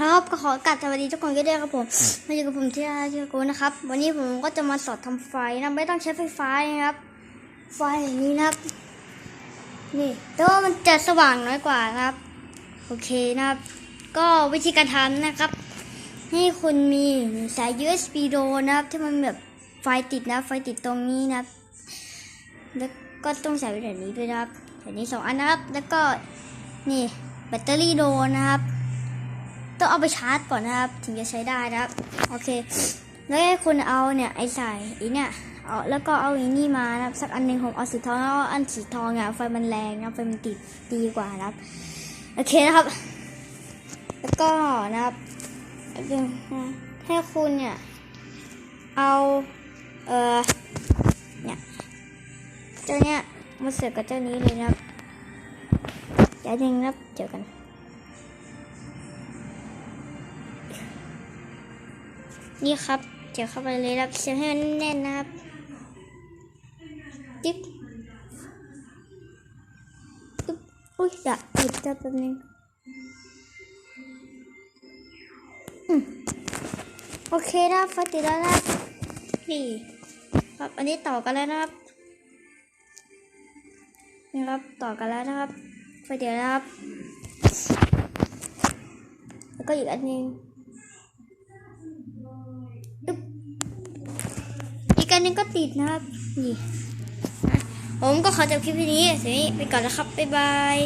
ครับก็ขอกราบสวัสดีทุกคนกันด้ครับผมมาอยู่กับผมที่ราชกูนะครับ วันนี้ผมก็จะมาสอนทำไฟนะไม่ต้องใช้ไฟฟ้านะครับ ไฟอย่างนี้นะครับ นี่แต่ว่ามันจะสว่างน้อยกว่านะครับ โอเคนะครับ ก็วิธีการทำนะครับ ให้คุณมีสาย USB โดนะครับ ที่มันแบบไฟติดนะ ไฟติดตรงนี้นะครับ แล้วก็ต้องใส่ไว้แบบนี้ด้วยนะครับแบบนี้สองอันนะครับ แล้วก็นี่แบตเตอรี่โดนะครับ ต้องเอาไปชาร์จก่อนนะครับ ถึงจะใช้ได้นะครับ โอเค แล้วให้คุณเอาเนี่ยไอ้สายอีเนี่ยเอาแล้วก็เอาอีนี่มานะครับ สักอันหนึ่งผมเอาสีทองแล้วเอาอันสีทองเนี่ยไฟมันแรงนะไฟมันติดดีกว่านะครับ โอเคนะครับ แล้วก็นะครับให้คุณเนี่ยเอาเออเนี่ยเจ้าเนี่ยมาเสือกกับเจ้านี้เลยนะครับเดี๋ยวนึ่งนะครับเจอกัน นี่ครับเจียวเข้าไปเลยครับเสียบให้มันแน่นนะครับจิ๊บปึ๊บอุ้ยอย่าหยุดจะแป๊บนึงโอเคนะครับไฟติดแล้วนะครับนี่ครับอันนี้ต่อกันแล้วนะครับนี่ครับต่อกันแล้วนะครับไฟติดแล้วนะครับ แล้วก็อีกอันนึง หนึงก็ติดนะครับนี่ผมก็ขอจบคลิปนี้สวัสดีไปก่อนนะครับบ๊ายบาย